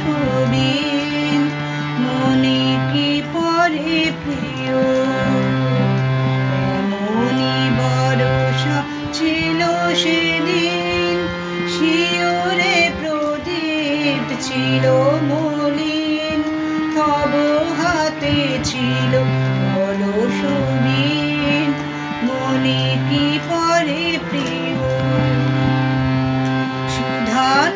অলসবিন মনে কি পরে প্রিয়? ছিল সেদিন। শিওরে প্রদীপ ছিল মলিন। তব হাতে ছিল অলসবিন মনে কি পরে প্রিয়? সুধানু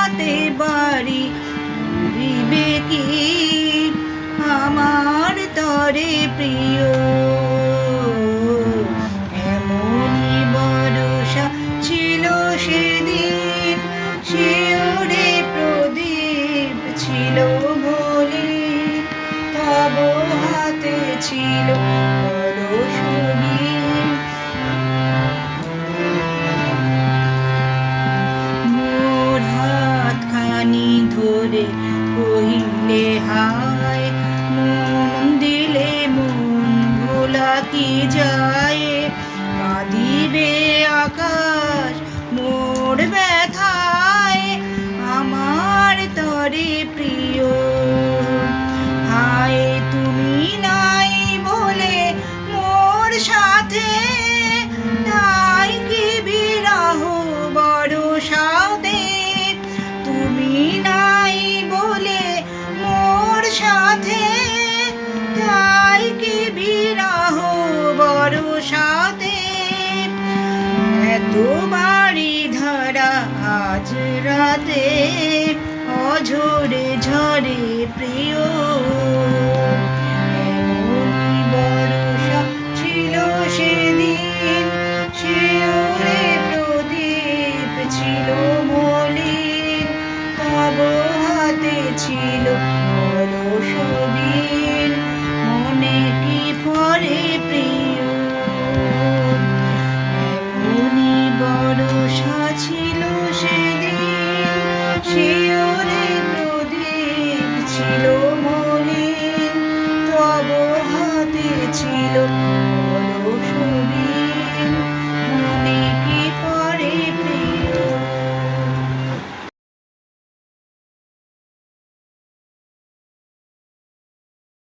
পাতে বাড়ি ভুলিবে কি আমার তরে প্রিয়। ছিল সেদিন শিওরে প্রদীপ ছিল বলে। তব হাতে ছিল ধরে কহিলে হায় মন দিলে মন ভোলা কি যায়? কাঁদিবে আকাশ মোর ব্যথায় আজ রাতে অঝরে ঝরে প্রিয়